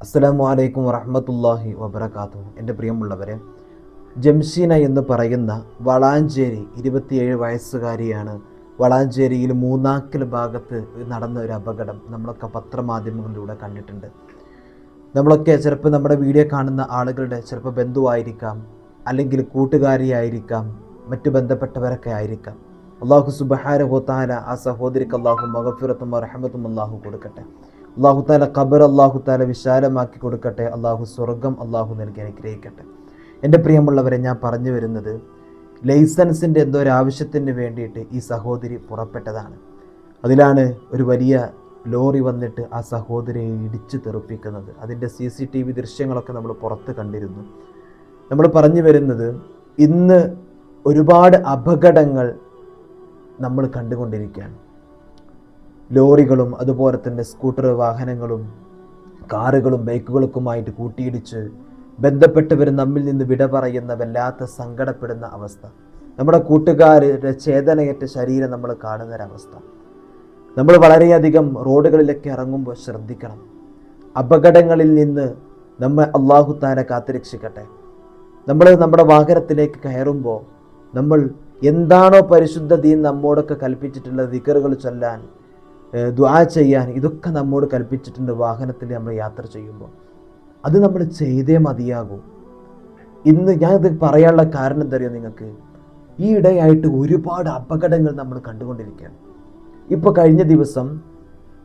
അസ്സലാമു അലൈക്കും വറഹമത്തല്ലാഹി വബർക്കാത്തു എന്റെ പ്രിയമുള്ളവരെ ജംഷീന എന്ന് പറയുന്ന വളാഞ്ചേരി ഇരുപത്തിയേഴ് വയസ്സുകാരിയാണ് വളാഞ്ചേരിയിൽ മൂന്നാക്കൽ ഭാഗത്ത് നടന്ന ഒരു അപകടം നമ്മളൊക്കെ പത്രമാധ്യമങ്ങളിലൂടെ കണ്ടിട്ടുണ്ട്. നമ്മളൊക്കെ ചിലപ്പോൾ നമ്മുടെ വീഡിയോ കാണുന്ന ആളുകളുടെ ചിലപ്പോൾ ബന്ധുവായിരിക്കാം അല്ലെങ്കിൽ കൂട്ടുകാരിയായിരിക്കാം മറ്റു ബന്ധപ്പെട്ടവരൊക്കെ ആയിരിക്കാം. അള്ളാഹു സുബഹാര ഹോത്താല ആ സഹോദരിക്ക് അള്ളാഹു മഹഫിറത്തും റഹമത്തും അള്ളാഹു കൊടുക്കട്ടെ. അള്ളാഹു താല ഖബർ അള്ളാഹു താല വിശാലമാക്കി കൊടുക്കട്ടെ. അള്ളാഹു സ്വർഗം അള്ളാഹു നൽകി അനുഗ്രഹിക്കട്ടെ. എന്റെ പ്രിയമുള്ളവരെ ഞാൻ പറഞ്ഞു വരുന്നത് ലൈസൻസിന്റെ എന്തോ ഒരു ആവശ്യത്തിന് വേണ്ടിയിട്ട് ഈ സഹോദരി പുറപ്പെട്ടതാണ്. അതിലാണ് ഒരു വലിയ ലോറി വന്നിട്ട് ആ സഹോദരിയെ ഇടിച്ചു തെറുപ്പിക്കുന്നത്. അതിന്റെ സി സി ടി വി ദൃശ്യങ്ങളൊക്കെ നമ്മൾ പുറത്ത് കണ്ടിരുന്നു. നമ്മൾ പറഞ്ഞു വരുന്നത് ഇന്ന് ഒരുപാട് അപകടങ്ങൾ നമ്മൾ കണ്ടുകൊണ്ടിരിക്കുകയാണ്. ലോറികളും അതുപോലെ തന്നെ സ്കൂട്ടർ വാഹനങ്ങളും കാറുകളും ബൈക്കുകൾക്കുമായിട്ട് കൂട്ടിയിടിച്ച് ബന്ധപ്പെട്ടവർ നമ്മിൽ നിന്ന് വിട പറയുന്ന വല്ലാത്ത സങ്കടപ്പെടുന്ന അവസ്ഥ. നമ്മുടെ കൂട്ടുകാരുടെ ചേതനയേറ്റ ശരീരം നമ്മൾ കാണുന്ന കാണുന്നൊരവസ്ഥ നമ്മൾ വളരെയധികം റോഡുകളിലൊക്കെ ഇറങ്ങുമ്പോൾ ശ്രദ്ധിക്കണം. അപകടങ്ങളിൽ നിന്ന് നമ്മൾ അള്ളാഹു താല കാത്തുരക്ഷിക്കട്ടെ. നമ്മൾ നമ്മുടെ വാഹനത്തിലേക്ക് കയറുമ്പോൾ നമ്മൾ എന്താണോ പരിശുദ്ധ ദീൻ നമ്മോടൊക്കെ കൽപ്പിച്ചിട്ടുള്ള ദിക്കറുകൾ ചൊല്ലാൻ ദ്വാ ചെയ്യാൻ ഇതൊക്കെ നമ്മോട് കൽപ്പിച്ചിട്ടുണ്ട് വാഹനത്തിൽ നമ്മൾ യാത്ര ചെയ്യുമ്പോൾ. അത് നമ്മൾ ചെയ്തേ മതിയാകൂ. ഇന്ന് ഞാൻ ഞാനിത് പറയാനുള്ള കാരണം എന്താ അറിയോ നിങ്ങൾക്ക്? ഈ ഇടയായിട്ട് ഒരുപാട് അപകടങ്ങൾ നമ്മൾ കണ്ടുകൊണ്ടിരിക്കുകയാണ്. ഇപ്പോൾ കഴിഞ്ഞ ദിവസം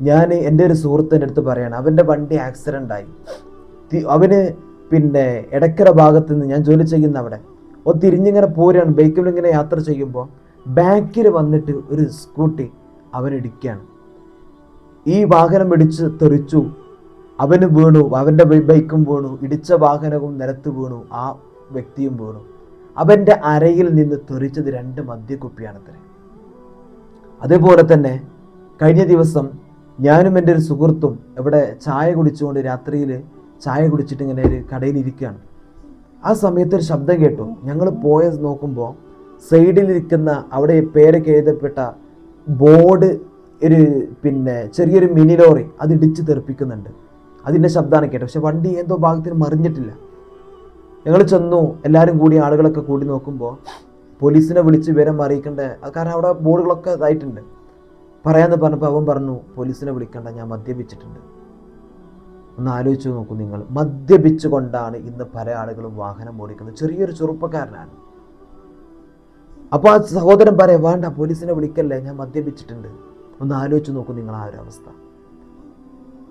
ഞാൻ എന്റെ ഒരു സുഹൃത്തിന്റെ അടുത്ത് പറയാണ് അവന്റെ വണ്ടി ആക്സിഡന്റ് ആയി. തി- അവന് പിന്നെ ഇടക്കര ഭാഗത്ത് നിന്ന് ഞാൻ ജോലി ചെയ്യുന്ന അവിടെ. ഒന്ന് തിരിഞ്ഞിങ്ങനെ പോരാണ് ബൈക്കിൽ ഇങ്ങനെ യാത്ര ചെയ്യുമ്പോൾ ബാക്കിൽ വന്നിട്ട് ഒരു സ്കൂട്ടി അവനിടിക്കുകയാണ് ഈ വാഹനം ഇടിച്ച് തെറിച്ചു. അവന് വീണു. അവന്റെ ബൈക്കും വീണു. ഇടിച്ച വാഹനവും നിലത്ത് വീണു. ആ വ്യക്തിയും വീണു. അവന്റെ അരയിൽ നിന്ന് തെറിച്ചത് രണ്ട് മദ്യക്കുപ്പിയാണത്രേ. അതേപോലെ തന്നെ കഴിഞ്ഞ ദിവസം ഞാനും എന്റെ ഒരു സുഹൃത്തും ഇവിടെ ചായ കുടിച്ചുകൊണ്ട് രാത്രിയിൽ ചായ കുടിച്ചിട്ട് ഇങ്ങനെ ഒരു കടയിൽ ഇരിക്കുകയാണ് ആ സമയത്ത് ഒരു ശബ്ദം കേട്ടു. ഞങ്ങൾ പോയ നോക്കുമ്പോൾ സൈഡിലിരിക്കുന്ന അവിടെ പേരൊക്കെ എഴുതപ്പെട്ട ബോർഡ് ഒരു പിന്നെ ചെറിയൊരു മിനി ലോറി അത് ഇടിച്ച് തെറിപ്പിക്കുന്നുണ്ട്. അതിന്റെ ശബ്ദമാണ് കേട്ടത്. പക്ഷെ വണ്ടി എന്തോ ഭാഗത്തിന് മറിഞ്ഞിട്ടില്ല. ഞങ്ങൾ ചെന്നു. എല്ലാവരും കൂടി ആളുകളൊക്കെ കൂടി നോക്കുമ്പോൾ പോലീസിനെ വിളിച്ച് വിവരം അറിയിക്കേണ്ട കാരണം അവിടെ ബോർഡുകളൊക്കെ ഇതായിട്ടുണ്ട്. പറയാമെന്ന് പറഞ്ഞപ്പോൾ അവൻ പറഞ്ഞു പോലീസിനെ വിളിക്കണ്ട ഞാൻ മദ്യപിച്ചിട്ടുണ്ട്. ഒന്ന് ആലോചിച്ച് നോക്കൂ നിങ്ങൾ. മദ്യപിച്ചുകൊണ്ടാണ് ഇന്ന് പല ആളുകളും വാഹനം ഓടിക്കുന്നത്. ചെറിയൊരു ചെറുപ്പക്കാരനാണ്. അപ്പോൾ ആ സഹോദരൻ പറയാം വേണ്ട പോലീസിനെ വിളിക്കല്ലേ ഞാൻ മദ്യപിച്ചിട്ടുണ്ട്. ഒന്ന് ആലോചിച്ച് നോക്കൂ നിങ്ങൾ ആ ഒരു അവസ്ഥ.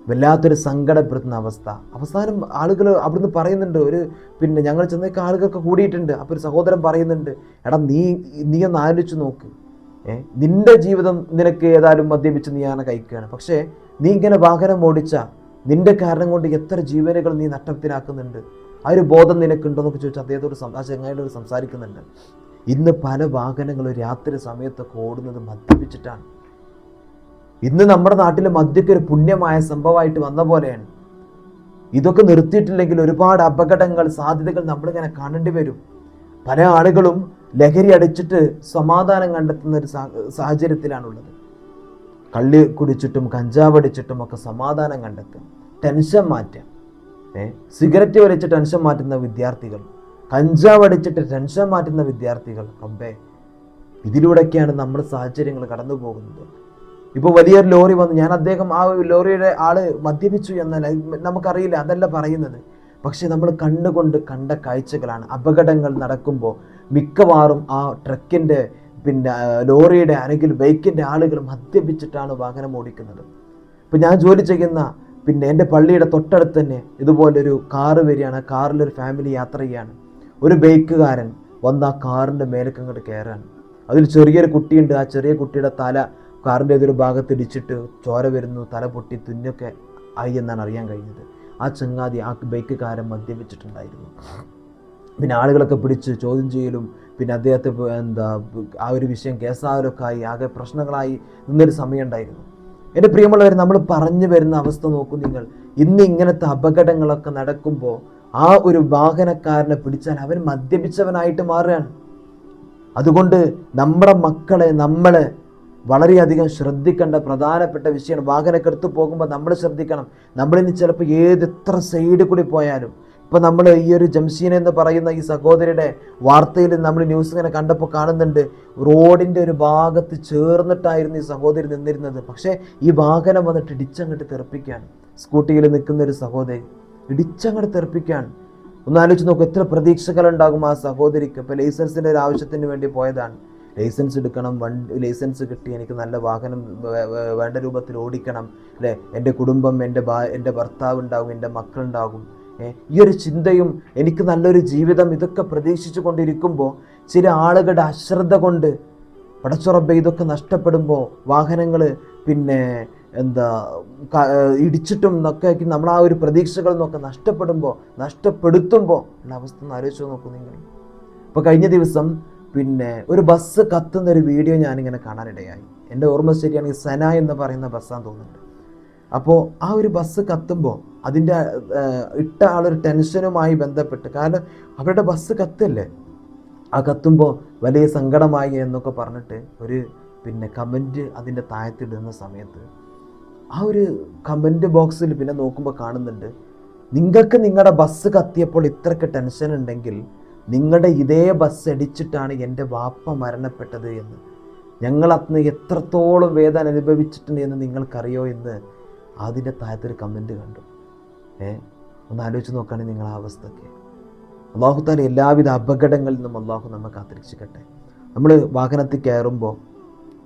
വല്ലാത്തൊരു സങ്കടപ്പെടുത്തുന്ന അവസ്ഥ. അവസാനം ആളുകൾ അവിടുന്ന് പറയുന്നുണ്ട് ഒരു പിന്നെ ഞങ്ങൾ ചെന്നേക്ക് ആളുകളൊക്കെ കൂടിയിട്ടുണ്ട് അപ്പോൾ ഒരു സഹോദരൻ പറയുന്നുണ്ട് എടാ നീ നീ ഒന്ന് ആലോചിച്ച് നോക്ക്. ഏ നിന്റെ ജീവിതം നിനക്ക് ഏതായാലും മദ്യപിച്ച് നീയാണ് കഴിക്കുകയാണ്. പക്ഷേ നീ ഇങ്ങനെ വാഹനം ഓടിച്ച നിന്റെ കാരണം കൊണ്ട് എത്ര ജീവനുകൾ നീ നഷ്ടത്തിലാക്കുന്നുണ്ട്. ആ ഒരു ബോധം നിനക്കുണ്ടോ എന്നൊക്കെ ചോദിച്ചാൽ അദ്ദേഹത്തോട് ആ ചങ്ങായിയോട് സംസാരിക്കുന്നുണ്ട്. ഇന്ന് പല വാഹനങ്ങളും രാത്രി സമയത്തൊക്കെ ഓടുന്നത് മദ്യപിച്ചിട്ടാണ്. ഇന്ന് നമ്മുടെ നാട്ടിലെ മദ്യക്ക് ഒരു പുണ്യമായ സംഭവമായിട്ട് വന്ന പോലെയാണ്. ഇതൊക്കെ നിർത്തിയിട്ടില്ലെങ്കിൽ ഒരുപാട് അപകടങ്ങൾ സാധ്യതകൾ നമ്മളിങ്ങനെ കാണേണ്ടി വരും. പല ആളുകളും ലഹരി അടിച്ചിട്ട് സമാധാനം കണ്ടെത്തുന്ന ഒരു സാഹചര്യത്തിലാണുള്ളത്. കള്ളി കുടിച്ചിട്ടും കഞ്ചാവ് അടിച്ചിട്ടും ഒക്കെ സമാധാനം കണ്ടെത്തും ടെൻഷൻ മാറ്റാം ഏ? സിഗരറ്റ് വലിച്ച് ടെൻഷൻ മാറ്റുന്ന വിദ്യാർത്ഥികൾ കഞ്ചാവ് അടിച്ചിട്ട് ടെൻഷൻ മാറ്റുന്ന വിദ്യാർത്ഥികൾ റബ്ബേ. ഇതിലൂടെയൊക്കെയാണ് നമ്മൾ സാഹചര്യങ്ങൾ കടന്നു പോകുന്നത് ഇപ്പോൾ വലിയൊരു ലോറി വന്നു. ഞാൻ അദ്ദേഹം ആ ലോറിയുടെ ആൾ മദ്യപിച്ചു എന്നല്ല നമുക്കറിയില്ല. അതല്ല പറയുന്നത്. പക്ഷെ നമ്മൾ കണ്ടുകൊണ്ട് കണ്ട കാഴ്ചകളാണ്. അപകടങ്ങൾ നടക്കുമ്പോൾ മിക്കവാറും ആ ട്രക്കിന്റെ പിന്നെ ലോറിയുടെ അല്ലെങ്കിൽ ബൈക്കിന്റെ ആളുകൾ മദ്യപിച്ചിട്ടാണ് വാഹനം ഓടിക്കുന്നത്. ഇപ്പം ഞാൻ ജോലി ചെയ്യുന്ന പിന്നെ എന്റെ പള്ളിയുടെ തൊട്ടടുത്ത് തന്നെ ഇതുപോലൊരു കാറ് വരികയാണ്. കാറിലൊരു ഫാമിലി യാത്ര ചെയ്യാണ്. ഒരു ബൈക്കുകാരൻ വന്ന് ആ കാറിന്റെ മേലേക്ക് അങ്ങോട്ട് കയറാണ്. അതിൽ ചെറിയൊരു കുട്ടിയുണ്ട്. ആ ചെറിയ കുട്ടിയുടെ തല കാറിന്റെ ഏതൊരു ഭാഗത്ത് ഇടിച്ചിട്ട് ചോര വരുന്നു തല പൊട്ടി തുന്നൊക്കെ ആയി എന്നാണ് അറിയാൻ കഴിഞ്ഞത്. ആ ചങ്ങാതി ആ ബൈക്കുകാരൻ മദ്യപിച്ചിട്ടുണ്ടായിരുന്നു പിന്നെ ആളുകളൊക്കെ പിടിച്ച് ചോദ്യം ചെയ്യലും പിന്നെ അദ്ദേഹത്തെ എന്താ ആ ഒരു വിഷയം കേസാവലൊക്കെ ആയി ആകെ പ്രശ്നങ്ങളായി നിന്നൊരു സമയം ഉണ്ടായിരുന്നു എന്റെ പ്രിയമുള്ളവർ നമ്മൾ പറഞ്ഞു വരുന്ന അവസ്ഥ നോക്കൂ നിങ്ങൾ. ഇന്ന് ഇങ്ങനത്തെ അപകടങ്ങളൊക്കെ നടക്കുമ്പോൾ ആ ഒരു വാഹനക്കാരനെ പിടിച്ചാൽ അവൻ മദ്യപിച്ചവനായിട്ട് മാറുകയാണ്. അതുകൊണ്ട് നമ്മുടെ മക്കളെ നമ്മളെ വളരെയധികം ശ്രദ്ധിക്കേണ്ട പ്രധാനപ്പെട്ട വിഷയമാണ് വാഹനമൊക്കെ എടുത്ത് പോകുമ്പോൾ നമ്മൾ ശ്രദ്ധിക്കണം. നമ്മളിന്ന് ചിലപ്പോൾ ഏത് എത്ര സൈഡിൽ കൂടി പോയാലും. ഇപ്പോൾ നമ്മൾ ഈ ഒരു ജംഷീൻ എന്ന് പറയുന്ന ഈ സഹോദരിയുടെ വാർത്തയിൽ നമ്മൾ ന്യൂസ് ഇങ്ങനെ കണ്ടപ്പോൾ കാണുന്നുണ്ട്. റോഡിന്റെ ഒരു ഭാഗത്ത് ചേർന്നിട്ടായിരുന്നു ഈ സഹോദരി നിന്നിരുന്നത്. പക്ഷേ ഈ വാഹനം വന്നിട്ട് ഇടിച്ചങ്ങോട്ട് തെറിപ്പിക്കുകയാണ്. സ്കൂട്ടിയിൽ നിൽക്കുന്ന ഒരു സഹോദരി ഇടിച്ചങ്ങോട്ട് തെറിപ്പിക്കുകയാണ്. ഒന്ന് ആലോചിച്ച് നോക്കും എത്ര പ്രതീക്ഷകളുണ്ടാകും ആ സഹോദരിക്ക്? ഇപ്പോൾ ലൈസൻസിന്റെ ഒരു ആവശ്യത്തിന് വേണ്ടി പോയതാണ്. ലൈസൻസ് എടുക്കണം വണ്ടി ലൈസൻസ് കിട്ടി എനിക്ക് നല്ല വാഹനം വേണ്ട രൂപത്തിൽ ഓടിക്കണം അല്ലേ? എന്റെ കുടുംബം എന്റെ ഭാ എന്റെ ഭർത്താവ് ഉണ്ടാകും എന്റെ മക്കളുണ്ടാകും. ഈ ഒരു ചിന്തയും എനിക്ക് നല്ലൊരു ജീവിതം ഇതൊക്കെ പ്രതീക്ഷിച്ചു കൊണ്ടിരിക്കുമ്പോൾ ചില ആളുകളുടെ അശ്രദ്ധ കൊണ്ട് പടച്ചുറബ ഇതൊക്കെ നഷ്ടപ്പെടുമ്പോൾ വാഹനങ്ങൾ പിന്നെ എന്താ ഇടിച്ചിട്ടും എന്നൊക്കെ നമ്മൾ ആ ഒരു പ്രതീക്ഷകൾ നിന്നൊക്കെ നഷ്ടപ്പെടുമ്പോൾ നഷ്ടപ്പെടുത്തുമ്പോൾ ഉള്ള അവസ്ഥ ഒന്ന് ആലോചിച്ച് നോക്കൂ നിങ്ങൾ. ഇപ്പോൾ കഴിഞ്ഞ ദിവസം പിന്നെ ഒരു ബസ് കത്തുന്ന ഒരു വീഡിയോ ഞാനിങ്ങനെ കാണാനിടയായി. എന്റെ ഓർമ്മ ശരിയാണെങ്കിൽ സന എന്ന് പറയുന്ന ബസ്സാന്ന് തോന്നുന്നുണ്ട്. അപ്പോൾ ആ ഒരു ബസ് കത്തുമ്പോൾ അതിന്റെ ഇട്ട ആളൊരു ടെൻഷനുമായി ബന്ധപ്പെട്ട് കാരണം അവരുടെ ബസ് കത്തല്ലേ? ആ കത്തുമ്പോൾ വലിയ സങ്കടമായി എന്നൊക്കെ പറഞ്ഞിട്ട് ഒരു പിന്നെ കമന്റ് അതിന്റെ താഴത്തിടുന്ന സമയത്ത് ആ ഒരു കമന്റ് ബോക്സിൽ പിന്നെ നോക്കുമ്പോൾ കാണുന്നുണ്ട്. നിങ്ങൾക്ക് നിങ്ങളുടെ ബസ് കത്തിയപ്പോൾ ഇത്രയ്ക്ക് ടെൻഷൻ ഉണ്ടെങ്കിൽ നിങ്ങളുടെ ഇതേ ബസ് അടിച്ചിട്ടാണ് എന്റെ വാപ്പ മരണപ്പെട്ടത് എന്ന്. ഞങ്ങൾ അന്ന് എത്രത്തോളം വേദന അനുഭവിച്ചിട്ടുണ്ട് എന്ന് നിങ്ങൾക്കറിയോ എന്ന് അതിന്റെ താഴത്തൊരു കമന്റ് കണ്ടു. ഏ? ഒന്ന് ആലോചിച്ച് നോക്കുകയാണെങ്കിൽ നിങ്ങൾ ആ അള്ളാഹു താല എല്ലാവിധ അപകടങ്ങളിൽ നിന്നും അള്ളാഹു നമ്മെ കാത്തിരിച്ചിക്കട്ടെ നമ്മൾ വാഹനത്തിൽ കയറുമ്പോൾ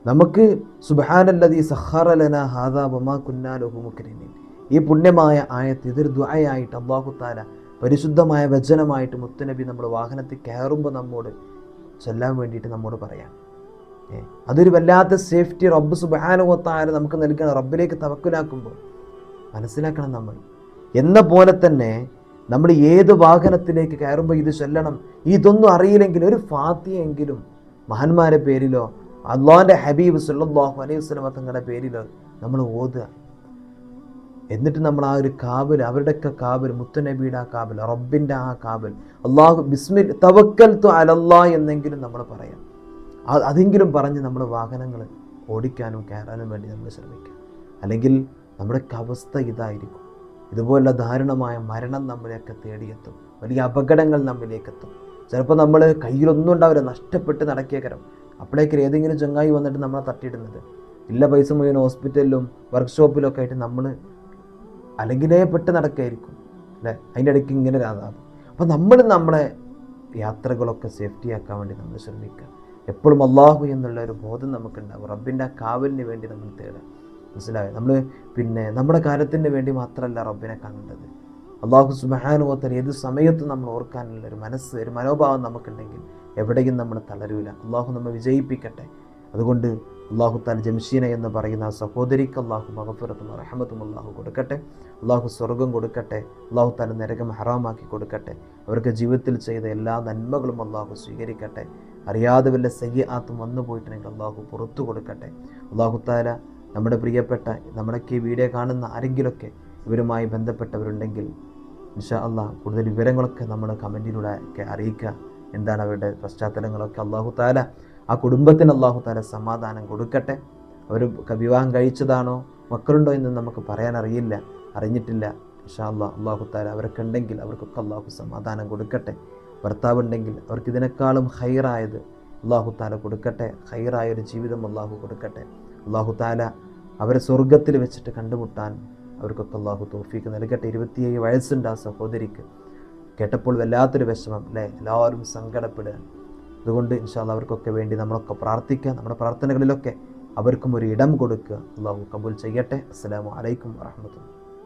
നമുക്ക് സുബാനല്ലതി സഹാറലന ഹാദാ ബമാ കുന്നാലുഹുമുക്കരീൻ ഈ പുണ്യമായ ആയത്ത് ഇതൊരു ദ്വായായിട്ട് അള്ളാഹു താല പരിശുദ്ധമായ വചനമായിട്ട് മുത്തനബി നമ്മൾ വാഹനത്തിൽ കയറുമ്പോൾ നമ്മോട് ചൊല്ലാൻ വേണ്ടിയിട്ട് നമ്മോട് പറയാം. അതൊരു വല്ലാത്ത സേഫ്റ്റി റബ്ബ് സുബാനുവത്തായ നമുക്ക് നൽകണം. റബ്ബിലേക്ക് തവക്കുലാക്കുമ്പോൾ മനസ്സിലാക്കണം നമ്മൾ. എന്ന പോലെ തന്നെ നമ്മൾ ഏത് വാഹനത്തിലേക്ക് കയറുമ്പോൾ ഇത് ചൊല്ലണം? ഇതൊന്നും അറിയില്ലെങ്കിൽ ഒരു ഫാത്തിയെങ്കിലും മഹാന്മാരെ പേരിലോ അള്ളാഹിന്റെ ഹബീബ് സുല്ലാഹു അലൈഹി വസ്ലമ തങ്ങളുടെ പേരിലോ നമ്മൾ ഓതുക. എന്നിട്ട് നമ്മൾ ആ ഒരു കാവൽ അവരുടെയൊക്കെ കാവൽ മുത്തുനബിയുടെ ആ കാവൽ റബ്ബിന്റെ ആ കാവൽ അള്ളാഹു ബിസ്മിൽ തവക്കൽ തു അലല്ലാ എന്നെങ്കിലും നമ്മൾ പറയാം. അതെങ്കിലും പറഞ്ഞ് നമ്മൾ വാഹനങ്ങൾ ഓടിക്കാനും കയറാനും വേണ്ടി നമ്മൾ ശ്രമിക്കുക അല്ലെങ്കിൽ നമ്മുടെ അവസ്ഥ ഇതായിരിക്കും. ഇതുപോലുള്ള ദാരുണമായ മരണം നമ്മളെയൊക്കെ തേടിയെത്തും. വലിയ അപകടങ്ങൾ നമ്മിലേക്കെത്തും ചിലപ്പോൾ നമ്മൾ കയ്യിലൊന്നും ഉണ്ടാവില്ല നഷ്ടപ്പെട്ട് നടക്കിയേക്കരം അപ്പോഴേക്കും ഏതെങ്കിലും ചങ്ങായി വന്നിട്ട് നമ്മളെ തട്ടിയിടുന്നത്. ഇല്ല പൈസ മുഴുവൻ ഹോസ്പിറ്റലിലും വർക്ക്ഷോപ്പിലൊക്കെ ആയിട്ട് നമ്മൾ അല്ലെങ്കിലേ പെട്ട് നടക്കായിരിക്കും അല്ലേ? അതിന്റെ ഇടയ്ക്ക് ഇങ്ങനെ ആദാബ് അപ്പോൾ നമ്മൾ നമ്മളെ യാത്രകളൊക്കെ സേഫ്റ്റി ആക്കാൻ വേണ്ടി നമ്മൾ ശ്രമിക്കുക. എപ്പോഴും അള്ളാഹു എന്നുള്ള ഒരു ബോധം നമുക്കുണ്ടാവും റബ്ബിന്റെ ആ കാവലിന് വേണ്ടി നമ്മൾ തേടുക. മനസ്സിലായോ? നമ്മൾ പിന്നെ നമ്മുടെ കാര്യത്തിന് വേണ്ടി മാത്രമല്ല റബ്ബിനെ കാണേണ്ടത്. അള്ളാഹു സുബാനുവത്തൽ ഏത് സമയത്തും നമ്മൾ ഓർക്കാനുള്ള ഒരു മനസ്സ് ഒരു മനോഭാവം നമുക്കുണ്ടെങ്കിൽ എവിടെയും നമ്മൾ തളരൂല. അള്ളാഹു നമ്മൾ വിജയിപ്പിക്കട്ടെ. അതുകൊണ്ട് അള്ളാഹു താൻ ജംഷീന എന്ന് പറയുന്ന സഹോദരിക്ക് അള്ളാഹു മഹഫുറത്തും റഹമത്തും അള്ളാഹു കൊടുക്കട്ടെ. അള്ളാഹു സ്വർഗം കൊടുക്കട്ടെ. അള്ളാഹു താൻ നരകം ഹറാമാക്കി കൊടുക്കട്ടെ. അവർക്ക് ജീവിതത്തിൽ ചെയ്ത എല്ലാ നന്മകളും അള്ളാഹു സ്വീകരിക്കട്ടെ. അറിയാതെ വല്ല സയ്യാത്തും വന്നു പോയിട്ടുണ്ടെങ്കിൽ അള്ളാഹു പുറത്തു കൊടുക്കട്ടെ. അള്ളാഹു താല നമ്മുടെ പ്രിയപ്പെട്ട നമ്മുടെയൊക്കെ ഈ വീഡിയോ കാണുന്ന ആരെങ്കിലുമൊക്കെ ഇവരുമായി ബന്ധപ്പെട്ടവരുണ്ടെങ്കിൽ ഇൻഷാ അള്ളാഹ് കൂടുതൽ വിവരങ്ങളൊക്കെ നമ്മൾ കമന്റിലൂടെ ഒക്കെ അറിയിക്കുക. എന്താണ് അവരുടെ പശ്ചാത്തലങ്ങളൊക്കെ? അള്ളാഹു താല ആ കുടുംബത്തിന് അള്ളാഹു താല സമാധാനം കൊടുക്കട്ടെ. അവർ വിവാഹം കഴിച്ചതാണോ? മക്കളുണ്ടോ എന്ന് നമുക്ക് പറയാൻ അറിയില്ല അറിഞ്ഞിട്ടില്ല. പക്ഷേ അള്ളാഹ് അള്ളാഹു താല അവരൊക്കെ ഉണ്ടെങ്കിൽ അവർക്കൊക്കെ അള്ളാഹു സമാധാനം കൊടുക്കട്ടെ. ഭർത്താവ് ഉണ്ടെങ്കിൽ അവർക്ക് ഇതിനേക്കാളും ഹൈറായത് അള്ളാഹു താല കൊടുക്കട്ടെ. ഹൈറായൊരു ജീവിതം അള്ളാഹു കൊടുക്കട്ടെ. അള്ളാഹു താല അവരെ സ്വർഗത്തിൽ വെച്ചിട്ട് കണ്ടുമുട്ടാൻ അവർക്കൊക്കെ അള്ളാഹു തോഫീക്ക് നൽകട്ടെ. ഇരുപത്തിയേഴ് വയസ്സുണ്ട് ആ സഹോദരിക്ക്. കേട്ടപ്പോൾ വല്ലാത്തൊരു വിഷമം അല്ലേ? എല്ലാവരും സങ്കടപ്പെടുക. അതുകൊണ്ട് ഇൻഷാല്ല അവർക്കൊക്കെ വേണ്ടി നമ്മളൊക്കെ പ്രാർത്ഥിക്കുക നമ്മുടെ പ്രാർത്ഥനകളിലൊക്കെ അവർക്കും ഒരു ഇടം കൊടുക്കുക. അള്ളാഹു കബൂൽ ചെയ്യട്ടെ. അസ്സാം വലൈക്കും വാഹമത്തുള്ള